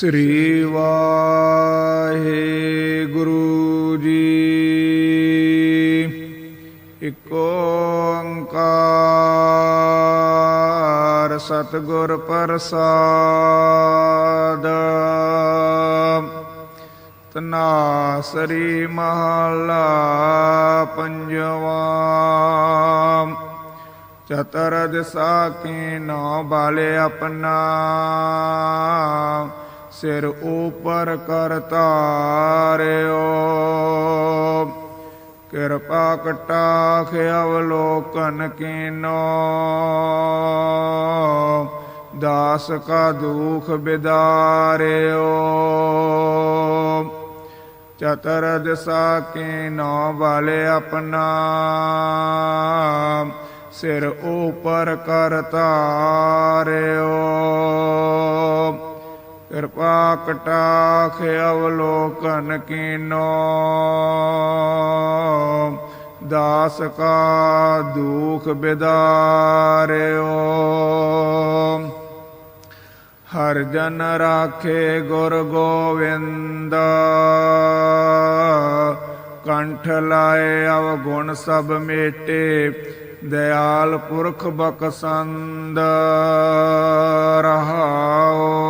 ਸ੍ਰੀ ਵਾਹਿਗੁਰੂ ਜੀ। ਇਕ ਓੰਕਾਰ ਸਤਿਗੁਰ ਪ੍ਰਸਾਦ। ਤਨਾਸਰੀ ਮਹਲਾ ਪੰਜਵਾਂ। ਚਤਰ ਦਿਸਾ ਕੀ ਨੋ ਬਾਲੇ ਆਪਣਾ। ਸਿਰ ਉਪਰ ਕਰ ਤਾਰਿਓ ਕਿਰਪਾ ਕਟਾਖ ਅਵਲੋਕਨ ਕੀਨੋ। ਦਾਸ ਕਾ ਦੁਖ ਬਿਦਾਰਿਓ। ਚਤਰ ਦਿਸਾ ਕੀ ਨੋ ਵਾਲੇ ਆਪਣਾ। ਸਿਰ ਉਪਰ ਕਰ ਤਾਰਿਓ ਕਿਰਪਾ ਕਟਾਖ ਅਵਲੋਕਨ ਕੀਨੋ। ਦਾਸ ਕਾ ਦੁਖ ਬਿਦਾਰਿਓ। ਹਰ ਜਨ ਰਾਖੇ ਗੁਰ ਗੋਵਿੰਦ। ਕੰਠ ਲਾਏ ਅਵਗੁਣ ਸਭ ਮੇਟੇ। ਦਇਆਲ ਪੁਰਖ ਬਖਸੰਦ। ਰਹਾਓ।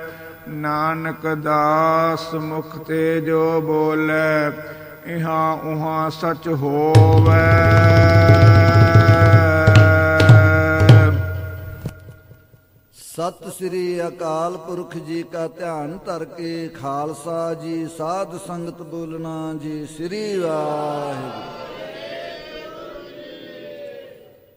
ਨਾਨਕ ਦਾਸ ਮੁਖ ਤੇ ਜੋ ਬੋਲੇ, ਇਹਾਂ ਉਹਾਂ ਸਚ ਹੋਵੇ। ਸਤਿ ਸ੍ਰੀ ਅਕਾਲ ਪੁਰਖ ਜੀ ਕਾ ਧਿਆਨ ਧਰ ਕੇ, ਖਾਲਸਾ ਜੀ, ਸਾਧ ਸੰਗਤ ਬੋਲਣਾ ਜੀ, ਸ੍ਰੀ ਵਾਹਿਗੁਰੂ।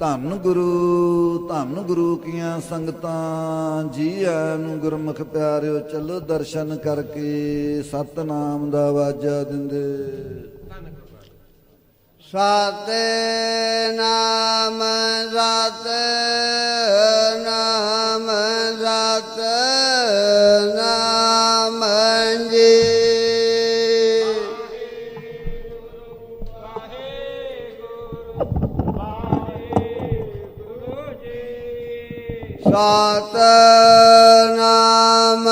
ਧੰਨ ਗੁਰੂ ਧੰਨ ਗੁਰੂ ਕੀਆਂ ਸੰਗਤਾਂ ਜੀ ਆਇਆਂ ਨੂੰ ਗੁਰਮੁਖ ਪਿਆਰਿਓ ਚੱਲੋ ਦਰਸ਼ਨ ਕਰਕੇ ਸਤਨਾਮ ਦਾ ਵਾਜਾ ਦਿੰਦੇ। ਸਤਿ ਨਾਮ ਸਤਿ ਨਾਮ ਸਤਿ ਨਾਮ ਜੀ। ਸਤਿ ਨਾਮ